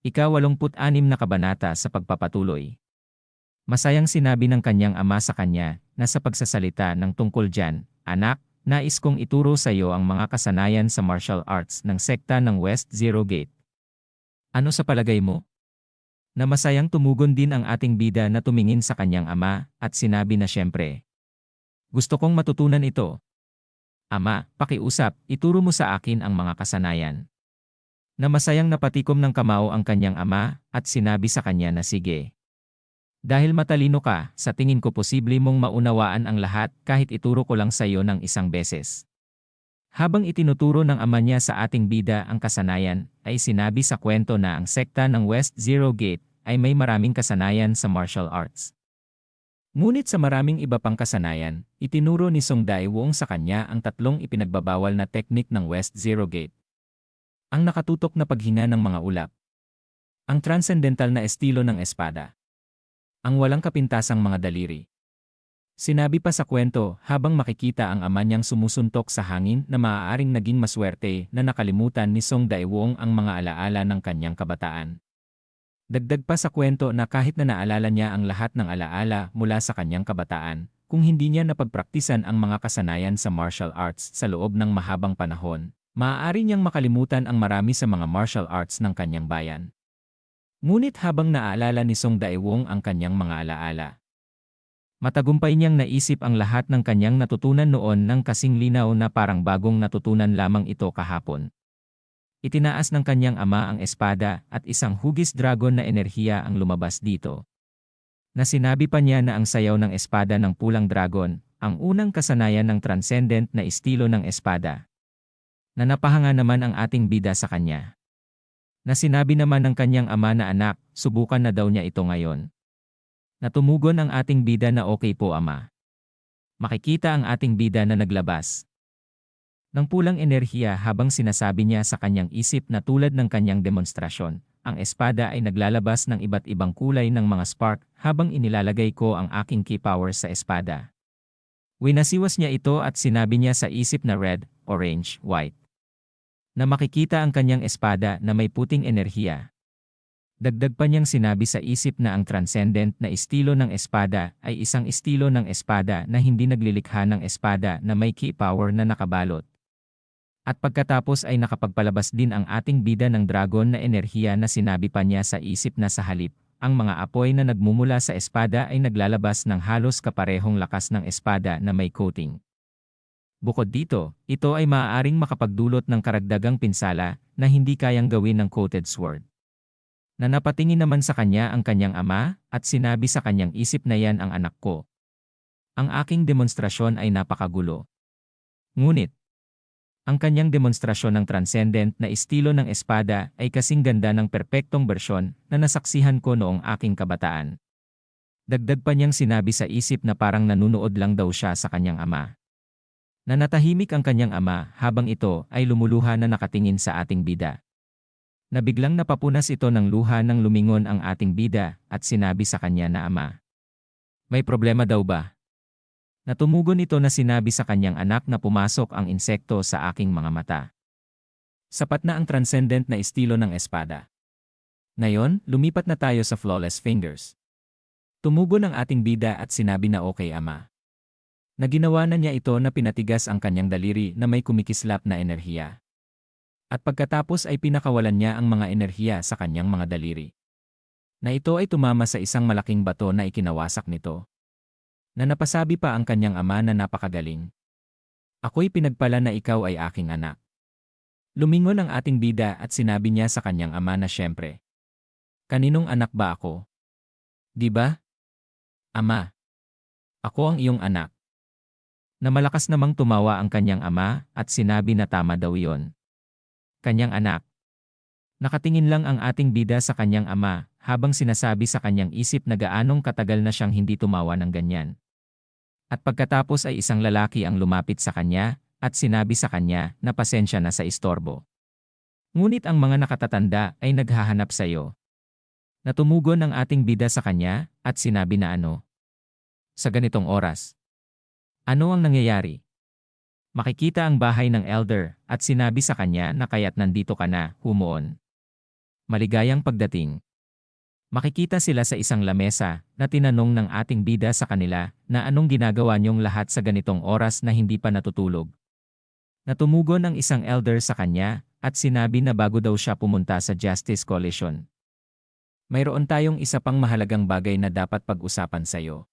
Ika-86 na kabanata sa pagpapatuloy. Masayang sinabi ng kanyang ama sa kanya na sa pagsasalita ng tungkol dyan, Anak, nais kong ituro sa iyo ang mga kasanayan sa martial arts ng sekta ng West Zero Gate. Ano sa palagay mo? Na masayang tumugon din ang ating bida na tumingin sa kanyang ama at sinabi na siyempre. Gusto kong matutunan ito. Ama, pakiusap, ituro mo sa akin ang mga kasanayan. Na masayang napatikom ng kamao ang kanyang ama at sinabi sa kanya na sige. Dahil matalino ka, sa tingin ko posible mong maunawaan ang lahat kahit ituro ko lang sa iyo ng isang beses. Habang itinuturo ng ama niya sa ating bida ang kasanayan, ay sinabi sa kwento na ang sekta ng West Zero Gate ay may maraming kasanayan sa martial arts. Ngunit sa maraming iba pang kasanayan, itinuro ni Song Dai Wong sa kanya ang tatlong ipinagbabawal na teknik ng West Zero Gate. Ang nakatutok na paghinga ng mga ulap. Ang transcendental na estilo ng espada. Ang walang kapintasang mga daliri. Sinabi pa sa kwento habang makikita ang ama niyang sumusuntok sa hangin na maaaring naging maswerte na nakalimutan ni Song Daewong ang mga alaala ng kanyang kabataan. Dagdag pa sa kwento na kahit na naalala niya ang lahat ng alaala mula sa kanyang kabataan, kung hindi niya napagpraktisan ang mga kasanayan sa martial arts sa loob ng mahabang panahon, Maaari niyang makalimutan ang marami sa mga martial arts ng kanyang bayan. Ngunit habang naaalala ni Song Daewong ang kanyang mga alaala, matagumpay niyang naisip ang lahat ng kanyang natutunan noon ng kasing linaw na parang bagong natutunan lamang ito kahapon. Itinaas ng kanyang ama ang espada at isang hugis dragon na enerhiya ang lumabas dito. Na sinabi pa niya na ang sayaw ng espada ng pulang dragon, ang unang kasanayan ng transcendent na estilo ng espada, na napahanga naman ang ating bida sa kanya. Na sinabi naman ng kanyang ama na anak, subukan na daw niya ito ngayon. Natumugon ang ating bida na okay po ama. Makikita ang ating bida na naglabas. Ng pulang enerhiya habang sinasabi niya sa kanyang isip na tulad ng kanyang demonstrasyon, ang espada ay naglalabas ng iba't ibang kulay ng mga spark habang inilalagay ko ang aking key power sa espada. Winasiwas niya ito at sinabi niya sa isip na red, orange, white na makikita ang kanyang espada na may puting enerhiya. Dagdag pa niyang sinabi sa isip na ang transcendent na estilo ng espada ay isang estilo ng espada na hindi naglilikha ng espada na may key power na nakabalot. At pagkatapos ay nakapagpalabas din ang ating bida ng dragon na enerhiya na sinabi pa niya sa isip na sa halip, ang mga apoy na nagmumula sa espada ay naglalabas ng halos kaparehong lakas ng espada na may coating. Bukod dito, ito ay maaaring makapagdulot ng karagdagang pinsala na hindi kayang gawin ng coated sword. Na napatingin naman sa kanya ang kanyang ama at sinabi sa kanyang isip na yan ang anak ko. Ang aking demonstrasyon ay napakagulo. Ngunit, ang kanyang demonstrasyon ng transcendent na estilo ng espada ay kasing ganda ng perpektong bersyon na nasaksihan ko noong aking kabataan. Dagdag pa niyang sinabi sa isip na parang nanunood lang daw siya sa kanyang ama. Nanatahimik ang kanyang ama habang ito ay lumuluha na nakatingin sa ating bida. Nabiglang napapunas ito ng luha nang lumingon ang ating bida at sinabi sa kanya na ama. May problema daw ba? Natumugon ito na sinabi sa kanyang anak na pumasok ang insekto sa aking mga mata. Sapat na ang transcendent na estilo ng espada. Ngayon, lumipat na tayo sa flawless fingers. Tumugon ang ating bida at sinabi na okay ama na ginawa na niya ito na pinatigas ang kanyang daliri na may kumikislap na enerhiya. At pagkatapos ay pinakawalan niya ang mga enerhiya sa kanyang mga daliri. Na ito ay tumama sa isang malaking bato na ikinawasak nito. Na napasabi pa ang kanyang ama na napakagaling. Ako'y pinagpala na ikaw ay aking anak. Lumingon ang ating bida at sinabi niya sa kanyang ama na siyempre. Kaninong anak ba ako? Di ba? Ama. Ako ang iyong anak na malakas namang tumawa ang kanyang ama at sinabi na tama daw iyon. Kanyang anak. Nakatingin lang ang ating bida sa kanyang ama habang sinasabi sa kanyang isip na gaanong katagal na siyang hindi tumawa ng ganyan. At pagkatapos ay isang lalaki ang lumapit sa kanya at sinabi sa kanya na pasensya na sa istorbo. Ngunit ang mga nakatatanda ay naghahanap sa iyo. Natumugon ang ating bida sa kanya at sinabi na ano. Sa ganitong oras, ano ang nangyayari? Makikita ang bahay ng elder at sinabi sa kanya na kaya't nandito ka na, humuon. Maligayang pagdating. Makikita sila sa isang lamesa na tinanong ng ating bida sa kanila na anong ginagawa niyong lahat sa ganitong oras na hindi pa natutulog. Natumugon ang isang elder sa kanya at sinabi na bago daw siya pumunta sa Justice Coalition. Mayroon tayong isa pang mahalagang bagay na dapat pag-usapan sa iyo.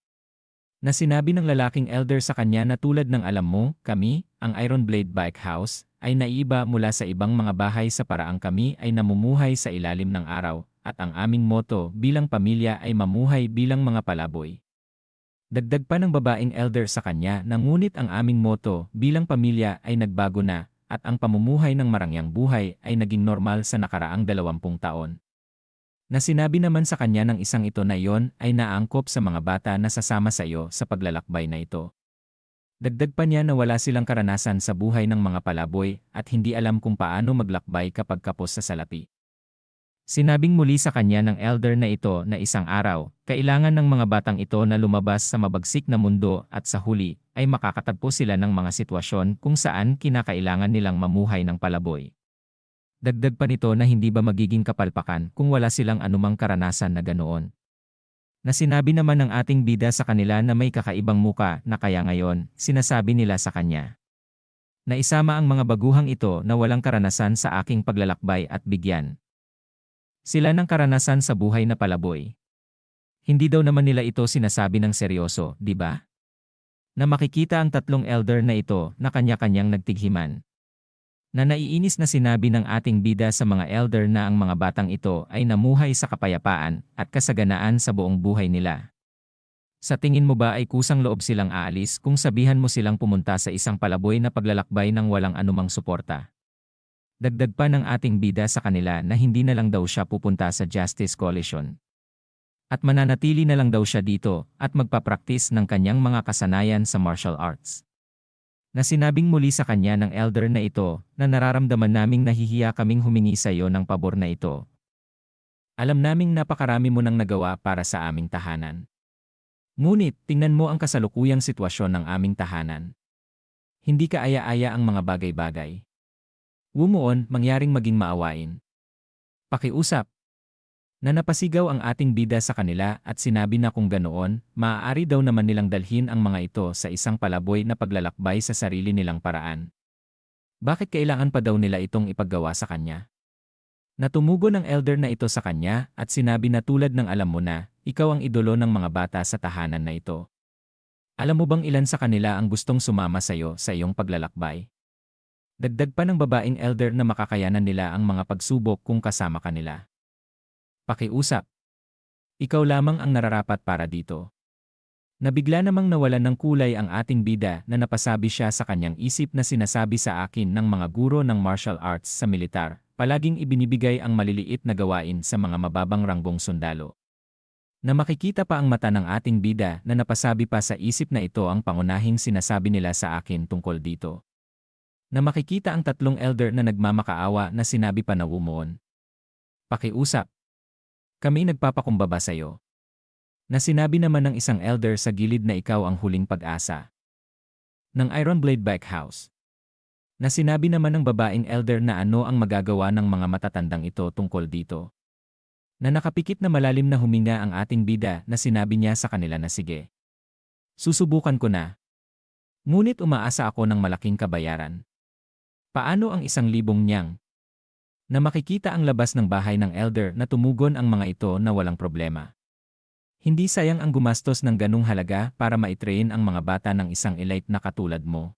Na sinabi ng lalaking elder sa kanya na tulad ng alam mo, kami, ang Iron Blade Bike House, ay naiba mula sa ibang mga bahay sa paraang kami ay namumuhay sa ilalim ng araw, at ang aming moto bilang pamilya ay mamuhay bilang mga palaboy. Dagdag pa ng babaeng elder sa kanya na ngunit ang aming moto bilang pamilya ay nagbago na at ang pamumuhay ng marangyang buhay ay naging normal sa nakaraang dalawampung taon. Na sinabi naman sa kanya ng isang ito na iyon ay naangkop sa mga bata na sasama sa iyo sa paglalakbay na ito. Dagdag pa niya na wala silang karanasan sa buhay ng mga palaboy at hindi alam kung paano maglakbay kapag kapos sa salapi. Sinabing muli sa kanya ng elder na ito na isang araw, kailangan ng mga batang ito na lumabas sa mabagsik na mundo at sa huli ay makakatagpo sila ng mga sitwasyon kung saan kinakailangan nilang mamuhay ng palaboy. Dagdag pa nito na hindi ba magiging kapalpakan kung wala silang anumang karanasan na ganoon. Na sinabi naman ng ating bida sa kanila na may kakaibang muka na kaya ngayon, sinasabi nila sa kanya. Na isama ang mga baguhang ito na walang karanasan sa aking paglalakbay at bigyan. Sila ng karanasan sa buhay na palaboy. Hindi daw naman nila ito sinasabi ng seryoso, di ba? Na makikita ang tatlong elder na ito na kanya-kanyang nagtighiman. Na naiinis na sinabi ng ating bida sa mga elder na ang mga batang ito ay namuhay sa kapayapaan at kasaganaan sa buong buhay nila. Sa tingin mo ba ay kusang loob silang aalis kung sabihan mo silang pumunta sa isang palaboy na paglalakbay ng walang anumang suporta? Dagdag pa ng ating bida sa kanila na hindi na lang daw siya pupunta sa Justice Coalition. At mananatili na lang daw siya dito at magpapraktis ng kanyang mga kasanayan sa martial arts. Na sinabing muli sa kanya ng elder na ito na nararamdaman naming nahihiya kaming humingi sa iyo ng pabor na ito. Alam naming napakarami mo nang nagawa para sa aming tahanan. Ngunit, tingnan mo ang kasalukuyang sitwasyon ng aming tahanan. Hindi ka aya-aya ang mga bagay-bagay. Wumuon, mangyaring maging maawain. Pakiusap. Na napasigaw ang ating bida sa kanila at sinabi na kung ganoon, maaari daw naman nilang dalhin ang mga ito sa isang palaboy na paglalakbay sa sarili nilang paraan. Bakit kailangan pa daw nila itong ipaggawa sa kanya? Natumugo ng elder na ito sa kanya at sinabi na tulad ng alam mo na, ikaw ang idolo ng mga bata sa tahanan na ito. Alam mo bang ilan sa kanila ang gustong sumama sa iyo sa iyong paglalakbay? Dagdag pa ng babaeng elder na makakayanan nila ang mga pagsubok kung kasama kanila. Pakiusap. Ikaw lamang ang nararapat para dito. Nabigla namang nawalan ng kulay ang ating bida na napasabi siya sa kanyang isip na sinasabi sa akin ng mga guro ng martial arts sa militar, palaging ibinibigay ang maliliit na gawain sa mga mababang ranggong sundalo. Na makikita pa ang mata ng ating bida na napasabi pa sa isip na ito ang pangunahing sinasabi nila sa akin tungkol dito na makikita ang tatlong elder na nagmamakaawa na sinabi pa na wumuon. Pakiusap. Kami nagpapakumbaba sa iyo. Na sinabi naman ng isang elder sa gilid na ikaw ang huling pag-asa. Ng Iron Blade Bike House. Na sinabi naman ng babaeng elder na ano ang magagawa ng mga matatandang ito tungkol dito. Na nakapikit na malalim na huminga ang ating bida na sinabi niya sa kanila na sige. Susubukan ko na. Ngunit umaasa ako ng malaking kabayaran. Paano ang isang libong niyang? Na makikita ang labas ng bahay ng elder na tumugon ang mga ito na walang problema. Hindi sayang ang gumastos ng ganung halaga para maitrain ang mga bata ng isang elite na katulad mo.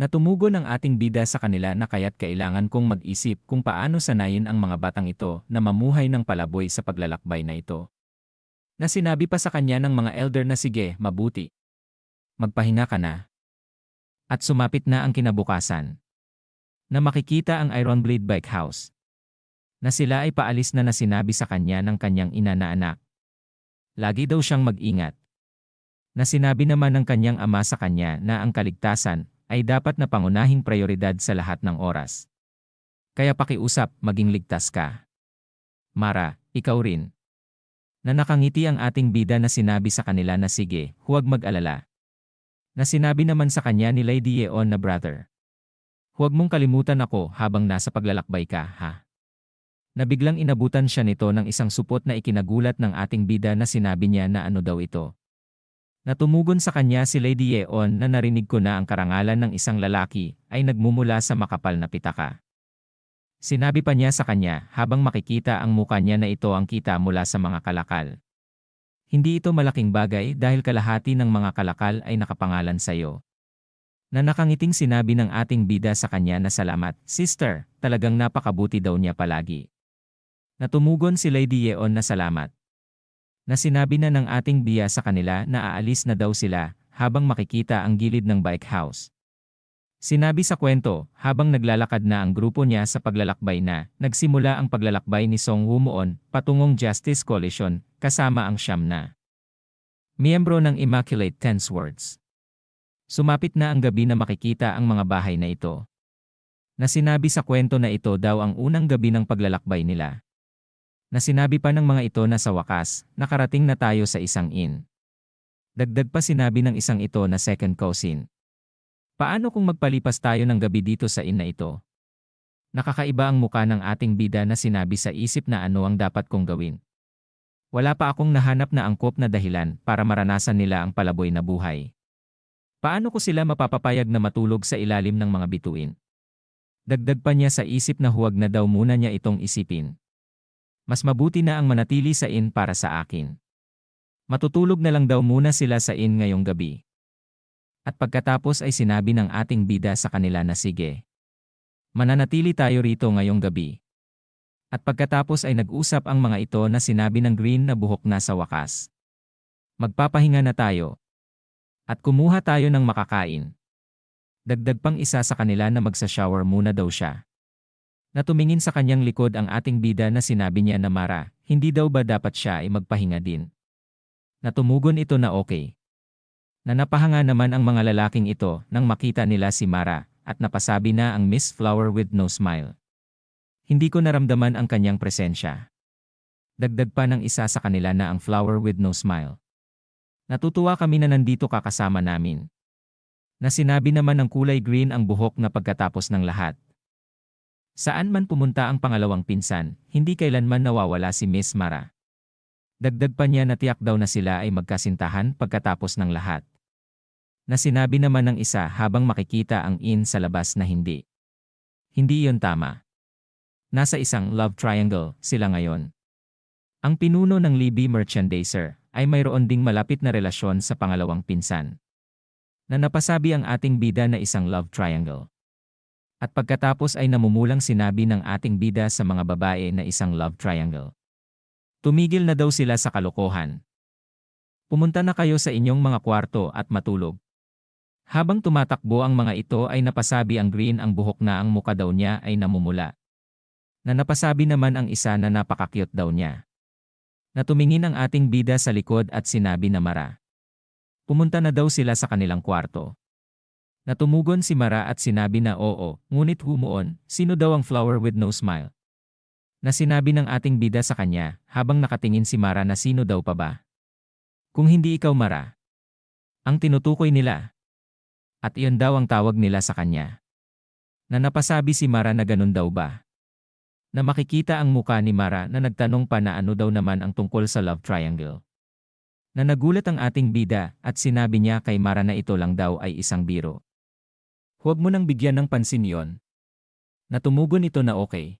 Natumugon ang ating bida sa kanila na kaya't kailangan kong mag-isip kung paano sanayin ang mga batang ito na mamuhay ng palaboy sa paglalakbay na ito. Na sinabi pa sa kanya ng mga elder na sige, mabuti. Magpahinga ka na. At sumapit na ang kinabukasan na makikita ang Iron Blade Bike House. Na sila ay paalis na na sinabi sa kanya ng kanyang ina na anak. Lagi daw siyang mag-ingat. Na sinabi naman ng kanyang ama sa kanya na ang kaligtasan ay dapat na pangunahing prioridad sa lahat ng oras. Kaya pakiusap, maging ligtas ka. Mara, ikaw rin. Na nakangiti ang ating bida na sinabi sa kanila na sige, huwag mag-alala. Na sinabi naman sa kanya ni Lady Yeon na brother. Huwag mong kalimutan ako habang nasa paglalakbay ka, ha? Nabiglang inabutan siya nito ng isang supot na ikinagulat ng ating bida na sinabi niya na ano daw ito. Natumugon sa kanya si Lady Yeon na narinig ko na ang karangalan ng isang lalaki ay nagmumula sa makapal na pitaka. Sinabi pa niya sa kanya habang makikita ang muka niya na ito ang kita mula sa mga kalakal. Hindi ito malaking bagay dahil kalahati ng mga kalakal ay nakapangalan sa iyo. Na nakangiting sinabi ng ating bida sa kanya na salamat, Sister, talagang napakabuti daw niya palagi. Natumugon si Lady Yeon na salamat. Na sinabi na ng ating biya sa kanila na aalis na daw sila habang makikita ang gilid ng bike house. Sinabi sa kwento, habang naglalakad na ang grupo niya sa paglalakbay na, nagsimula ang paglalakbay ni Song Wumuon patungong Justice Coalition kasama ang siyam na miyembro ng Immaculate Ten Swords. Sumapit na ang gabi na makikita ang mga bahay na ito. Na sinabi sa kwento na ito daw ang unang gabi ng paglalakbay nila na sinabi pa ng mga ito na sa wakas, nakarating na tayo sa isang inn. Dagdag pa sinabi ng isang ito na second cousin. Paano kung magpalipas tayo ng gabi dito sa inn na ito? Nakakaiba ang muka ng ating bida na sinabi sa isip na ano ang dapat kong gawin. Wala pa akong nahanap na angkop na dahilan para maranasan nila ang palaboy na buhay. Paano ko sila mapapapayag na matulog sa ilalim ng mga bituin? Dagdag pa niya sa isip na huwag na daw muna niya itong isipin. Mas mabuti na ang manatili sa inn para sa akin. Matutulog na lang daw muna sila sa inn ngayong gabi. At pagkatapos ay sinabi ng ating bida sa kanila na sige. Mananatili tayo rito ngayong gabi. At pagkatapos ay nag-usap ang mga ito na sinabi ng Green na buhok na sa wakas. Magpapahinga na tayo. At kumuha tayo ng makakain. Dagdag pang isa sa kanila na magsa-shower muna daw siya. Na tumingin sa kanyang likod ang ating bida na sinabi niya na Mara, hindi daw ba dapat siya ay magpahinga din? Natumugon ito na okay. Na napahanga naman ang mga lalaking ito nang makita nila si Mara at napasabi na ang Miss Flower with no smile. Hindi ko naramdaman ang kanyang presensya. Dagdag pa ng isa sa kanila na ang Flower with no smile. Natutuwa kami na nandito kakasama namin. Na sinabi naman ng kulay green ang buhok na pagkatapos ng lahat. Saan man pumunta ang pangalawang pinsan, hindi kailanman nawawala si Miss Mara. Dagdag pa niya na tiyak daw na sila ay magkasintahan pagkatapos ng lahat. Na sinabi naman ng isa habang makikita ang in sa labas na hindi. Hindi yon tama. Nasa isang love triangle sila ngayon. Ang pinuno ng Libby Merchandiser ay mayroon ding malapit na relasyon sa pangalawang pinsan. Na napasabi ang ating bida na isang love triangle. At pagkatapos ay namumulang sinabi ng ating bida sa mga babae na isang love triangle. Tumigil na daw sila sa kalokohan. Pumunta na kayo sa inyong mga kwarto at matulog. Habang tumatakbo ang mga ito ay napasabi ang green ang buhok na ang muka daw niya ay namumula. Na napasabi naman ang isa na napakakyot daw niya. Natumingin ang ating bida sa likod at sinabi na mara. Pumunta na daw sila sa kanilang kwarto. Natumugon si Mara at sinabi na oo, ngunit humuon, sino daw ang flower with no smile? Na sinabi ng ating bida sa kanya, habang nakatingin si Mara na sino daw pa ba? Kung hindi ikaw Mara. Ang tinutukoy nila. At iyon daw ang tawag nila sa kanya. Na napasabi si Mara na ganun daw ba? Na makikita ang muka ni Mara na nagtanong pa na ano daw naman ang tungkol sa love triangle. Na nagulat ang ating bida at sinabi niya kay Mara na ito lang daw ay isang biro. Huwag mo nang bigyan ng pansin yon. Natumugon ito na okay.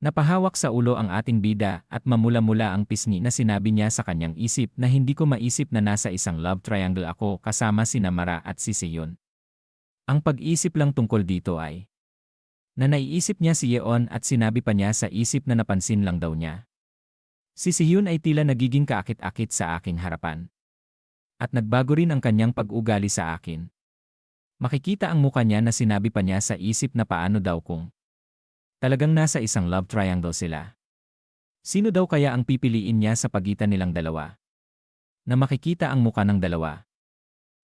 Napahawak sa ulo ang ating bida at mamula-mula ang pisngi na sinabi niya sa kanyang isip na hindi ko maisip na nasa isang love triangle ako kasama si Namara at si Seyon. Ang pag-isip lang tungkol dito ay na naiisip niya si Yeon at sinabi pa niya sa isip na napansin lang daw niya. Si Sehyun ay tila nagiging kaakit-akit sa aking harapan. At nagbago rin ang kanyang pag-ugali sa akin. Makikita ang muka niya na sinabi pa niya sa isip na paano daw kung talagang nasa isang love triangle sila. Sino daw kaya ang pipiliin niya sa pagitan nilang dalawa? Na makikita ang muka ng dalawa.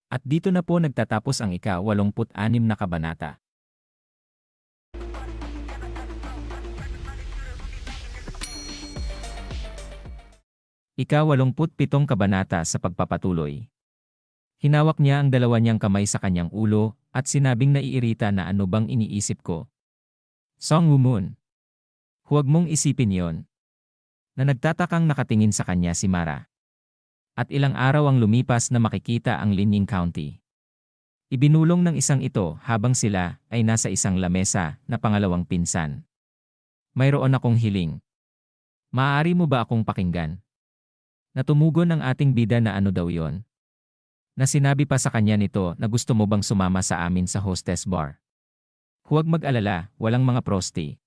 At dito na po nagtatapos ang ika-86 na kabanata. Ika-87 kabanata sa pagpapatuloy. Hinawak niya ang dalawa niyang kamay sa kanyang ulo at sinabing naiirita na ano bang iniisip ko. Song Woo-moon. Huwag mong isipin yon. Na nagtatakang nakatingin sa kanya si Mara. At ilang araw ang lumipas na makikita ang Linying County. Ibinulong ng isang ito habang sila ay nasa isang lamesa na pangalawang pinsan. Mayroon akong hiling. Maaari mo ba akong pakinggan? Natumugon ang ating bida na ano daw yon. Na sinabi pa sa kanya nito na gusto mo bang sumama sa amin sa hostess bar. Huwag mag-alala, walang mga prosti.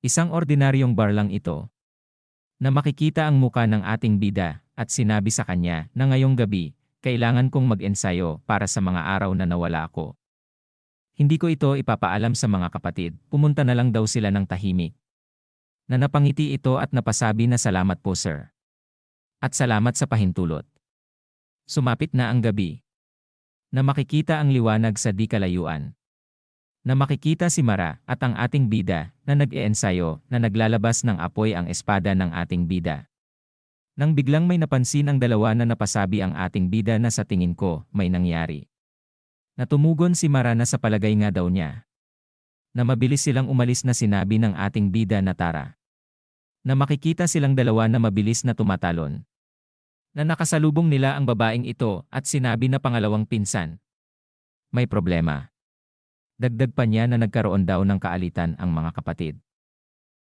Isang ordinaryong bar lang ito. Na makikita ang muka ng ating bida at sinabi sa kanya na ngayong gabi kailangan kong mag-ensayo para sa mga araw na nawala ako. Hindi ko ito ipapaalam sa mga kapatid, pumunta na lang daw sila ng tahimik. Na napangiti ito at napasabi na salamat po sir. At salamat sa pahintulot. Sumapit na ang gabi. Na makikita ang liwanag sa di kalayuan. Na makikita si Mara at ang ating bida na nag-iensayo na naglalabas ng apoy ang espada ng ating bida. Nang biglang may napansin ang dalawa na napasabi ang ating bida na sa tingin ko, may nangyari. Natumugon si Mara na sa palagay nga daw niya. Na mabilis silang umalis na sinabi ng ating bida na Tara. Na makikita silang dalawa na mabilis na tumatalon. Na nakasalubong nila ang babaeng ito at sinabi na pangalawang pinsan. May problema. Dagdag pa niya na nagkaroon daw ng kaalitan ang mga kapatid.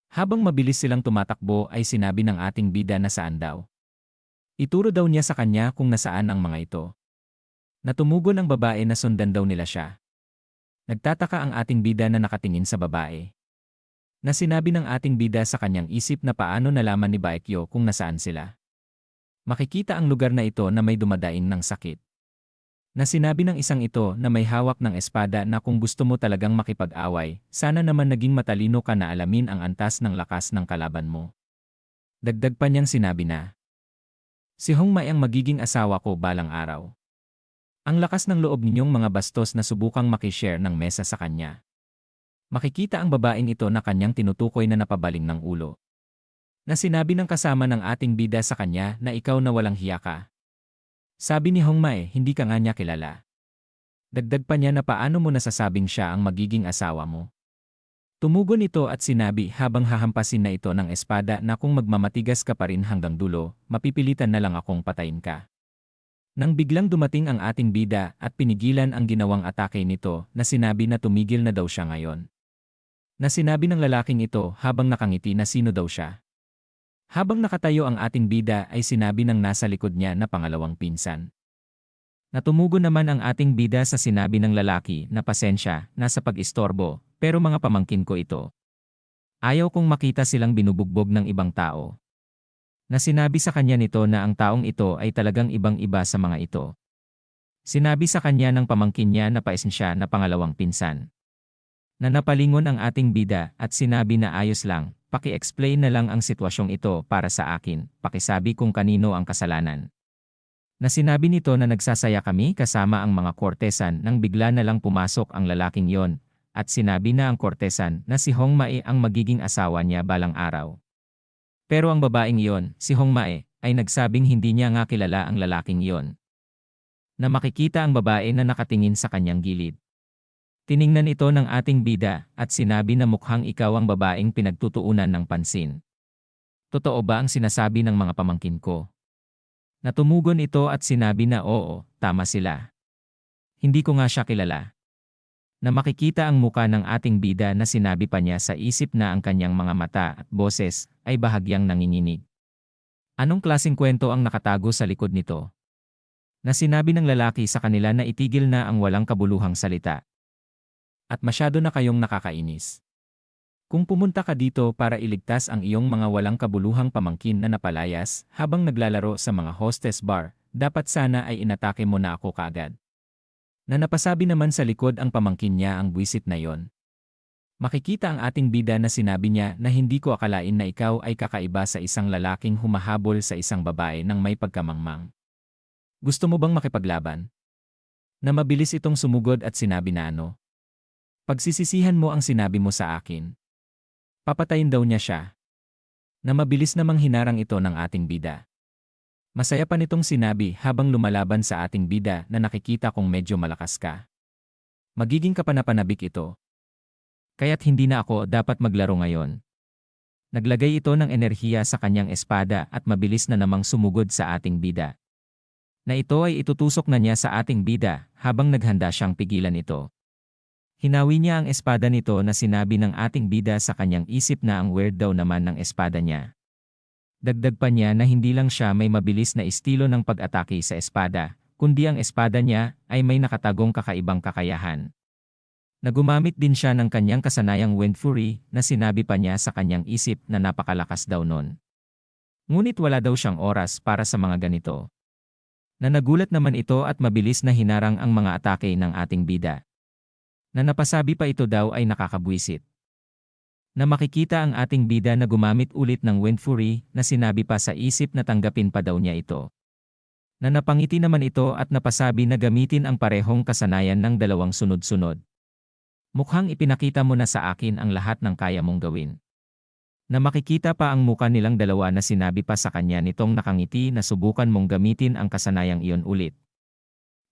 Habang mabilis silang tumatakbo ay sinabi ng ating bida na saan daw. Ituro daw niya sa kanya kung nasaan ang mga ito. Natumugon ang babae na sundan daw nila siya. Nagtataka ang ating bida na nakatingin sa babae. Na sinabi ng ating bida sa kanyang isip na paano nalaman ni Baekyo kung nasaan sila. Makikita ang lugar na ito na may dumadaing ng sakit na sinabi ng isang ito na may hawak ng espada na kung gusto mo talagang makipag-away, sana naman naging matalino ka na alamin ang antas ng lakas ng kalaban mo. Dagdag pa niyang sinabi na, Si Hong Mai ang magiging asawa ko balang araw. Ang lakas ng loob ninyong mga bastos na subukang makishare ng mesa sa kanya. Makikita ang babaeng ito na kanyang tinutukoy na napabaling ng ulo. Na sinabi ng kasama ng ating bida sa kanya na ikaw na walang hiya ka, sabi ni Hong Mai, hindi ka nga niya kilala. Dagdag pa niya na paano mo nasasabing siya ang magiging asawa mo. Tumugon ito at sinabi habang hahampasin na ito ng espada na kung magmamatigas ka pa rin hanggang dulo, mapipilitan na lang akong patayin ka. Nang biglang dumating ang ating bida at pinigilan ang ginawang atake nito na sinabi na tumigil na daw siya ngayon. Na sinabi ng lalaking ito habang nakangiti na sino daw siya. Habang nakatayo ang ating bida ay sinabi ng nasa likod niya na pangalawang pinsan. Natumugo naman ang ating bida sa sinabi ng lalaki na pasensya na sa pag-istorbo, pero mga pamangkin ko ito. Ayaw kong makita silang binubugbog ng ibang tao. Na sinabi sa kanya nito na ang taong ito ay talagang ibang-iba sa mga ito. Sinabi sa kanya ng pamangkin niya na paesensya na pangalawang pinsan. Na napalingon ang ating bida at sinabi na ayos lang, Paki-explain na lang ang sitwasyong ito para sa akin, pakisabi kung kanino ang kasalanan. Na sinabi nito na nagsasaya kami kasama ang mga kortesan nang bigla na lang pumasok ang lalaking yon, at sinabi na ang kortesan na si Hong Mae ang magiging asawa niya balang araw. Pero ang babaeng yon, si Hong Mae, ay nagsabing hindi niya nga kilala ang lalaking yon. Na makikita ang babae na nakatingin sa kanyang gilid. Tiningnan ito ng ating bida at sinabi na mukhang ikaw ang babaeng pinagtutuunan ng pansin. Totoo ba ang sinasabi ng mga pamangkin ko? Natumugon ito at sinabi na oo, tama sila. Hindi ko nga siya kilala. Na makikita ang muka ng ating bida na sinabi pa niya sa isip na ang kanyang mga mata at boses ay bahagyang nanginginig. Anong klasing kwento ang nakatago sa likod nito? Na sinabi ng lalaki sa kanila na itigil na ang walang kabuluhang salita. At masyado na kayong nakakainis. Kung pumunta ka dito para iligtas ang iyong mga walang kabuluhang pamangkin na napalayas habang naglalaro sa mga hostess bar, dapat sana ay inatake mo na ako kaagad. Na napasabi naman sa likod ang pamangkin niya ang buwisit na yon. Makikita ang ating bida na sinabi niya na hindi ko akalain na ikaw ay kakaiba sa isang lalaking humahabol sa isang babae ng may pagkamangmang. Gusto mo bang makipaglaban? Na mabilis itong sumugod at sinabi na ano, Pagsisisihan mo ang sinabi mo sa akin. Papatayin daw niya siya. Na mabilis namang hinarang ito ng ating bida. Masaya pa nitong sinabi habang lumalaban sa ating bida na nakikita kong medyo malakas ka. Magiging kapanapanabik ito. Kaya't hindi na ako dapat maglaro ngayon. Naglagay ito ng enerhiya sa kanyang espada at mabilis na namang sumugod sa ating bida. Na ito ay itutusok na niya sa ating bida habang naghanda siyang pigilan ito. Hinawi niya ang espada nito na sinabi ng ating bida sa kanyang isip na ang weird daw naman ng espada niya. Dagdag pa niya na hindi lang siya may mabilis na estilo ng pag-atake sa espada, kundi ang espada niya ay may nakatagong kakaibang kakayahan. Nagumamit din siya ng kanyang kasanayang Wind Fury na sinabi pa niya sa kanyang isip na napakalakas daw nun. Ngunit wala daw siyang oras para sa mga ganito. Na nagulat naman ito at mabilis na hinarang ang mga atake ng ating bida. Na napasabi pa ito daw ay nakakabwisit. Na makikita ang ating bida na gumamit ulit ng Wind Fury na sinabi pa sa isip na tanggapin pa daw niya ito. Na napangiti naman ito at napasabi na gamitin ang parehong kasanayan ng dalawang sunod-sunod. Mukhang ipinakita mo na sa akin ang lahat ng kaya mong gawin. Na makikita pa ang muka nilang dalawa na sinabi pa sa kanya nitong nakangiti na subukan mong gamitin ang kasanayang iyon ulit.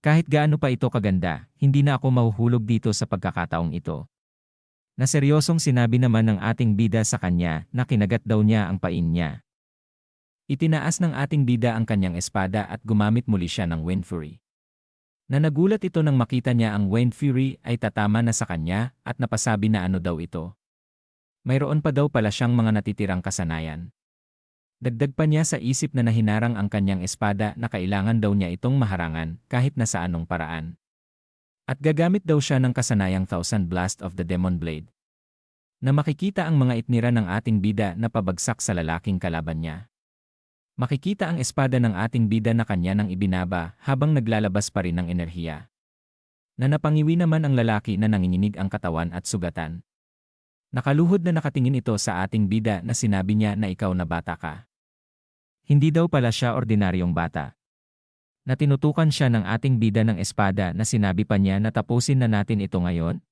Kahit gaano pa ito kaganda, hindi na ako mahuhulog dito sa pagkakataong ito. Na seryosong sinabi naman ng ating bida sa kanya na kinagat daw niya ang pain niya. Itinaas ng ating bida ang kanyang espada at gumamit muli siya ng Wind Fury. Na nagulat ito nang makita niya ang Wind Fury ay tatama na sa kanya at napasabi na ano daw ito. Mayroon pa daw pala siyang mga natitirang kasanayan. Dagdag pa niya sa isip na nahinarang ang kanyang espada na kailangan daw niya itong maharangan kahit na sa anong paraan. At gagamit daw siya ng kasanayang Thousand Blast of the Demon Blade. Na makikita ang mga itnira ng ating bida na pabagsak sa lalaking kalaban niya. Makikita ang espada ng ating bida na kanya nang ibinaba habang naglalabas pa rin ng enerhiya. Na napangiwi naman ang lalaki na nanginginig ang katawan at sugatan. Nakaluhod na nakatingin ito sa ating bida na sinabi niya na ikaw na bata ka. Hindi daw pala siya ordinaryong bata. Na tinutukan siya ng ating bida ng espada na sinabi pa niya na tapusin na natin ito ngayon?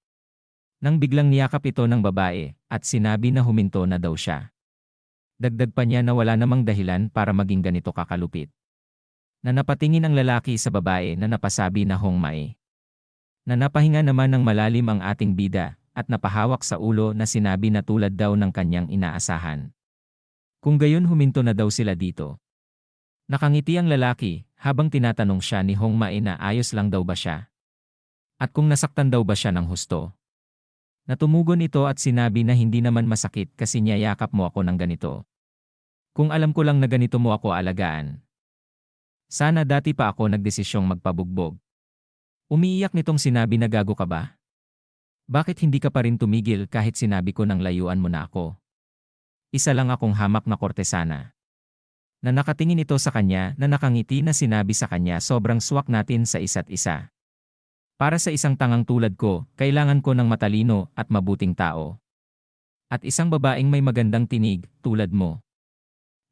Nang biglang niyakap ito ng babae at sinabi na huminto na daw siya. Dagdag pa niya na wala namang dahilan para maging ganito kakalupit. Na napatingin ang lalaki sa babae na napasabi na hong mae. Na napahinga naman ng malalim ang ating bida at napahawak sa ulo na sinabi na tulad daw ng kanyang inaasahan. Kung gayon huminto na daw sila dito. Nakangiti ang lalaki habang tinatanong siya ni Hong Mae na ayos lang daw ba siya. At kung nasaktan daw ba siya ng husto. Natumugon ito at sinabi na hindi naman masakit kasi niyayakap mo ako ng ganito. Kung alam ko lang na ganito mo ako alagaan. Sana dati pa ako nagdesisyong magpabugbog. Umiiyak nitong sinabi na gago ka ba? Bakit hindi ka pa rin tumigil kahit sinabi ko nang layuan mo na ako? Isa lang akong hamak na kortesana. Na nakatingin ito sa kanya na nakangiti na sinabi sa kanya sobrang swak natin sa isa't isa. Para sa isang tangang tulad ko, kailangan ko ng matalino at mabuting tao. At isang babaeng may magandang tinig, tulad mo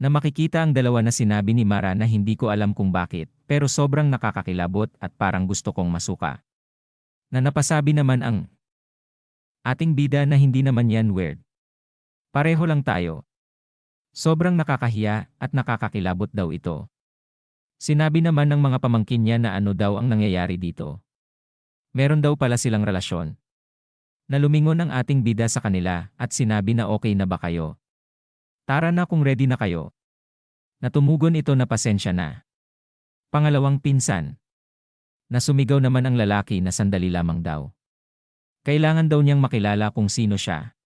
na makikita ang dalawa na sinabi ni Mara na hindi ko alam kung bakit, pero sobrang nakakakilabot at parang gusto kong masuka. Na napasabi naman ang ating bida na hindi naman yan weird. Pareho lang tayo. Sobrang nakakahiya at nakakakilabot daw ito. Sinabi naman ng mga pamangkin niya na ano daw ang nangyayari dito. Meron daw pala silang relasyon. Na lumingon ang ating bida sa kanila at sinabi na okay na ba kayo, Tara na kung ready na kayo. Natumugon ito na pasensya na. Pangalawang pinsan. Nasumigaw naman ang lalaki na sandali lamang daw. Kailangan daw niyang makilala kung sino siya.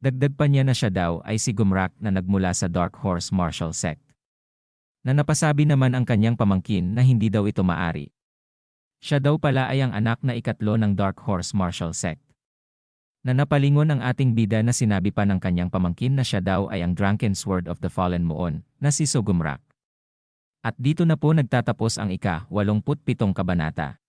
Dagdag pa niya na siya daw ay si Gumrak na nagmula sa Dark Horse Martial Sect. Na napasabi naman ang kanyang pamangkin na hindi daw ito maari. Siya daw pala ay ang anak na ikatlo ng Dark Horse Martial Sect na napalingon ang ating bida na sinabi pa ng kanyang pamangkin na siya daw ay ang drunken sword of the fallen Moon, na si Sogumrak. At dito na po nagtatapos ang ika-87 kabanata.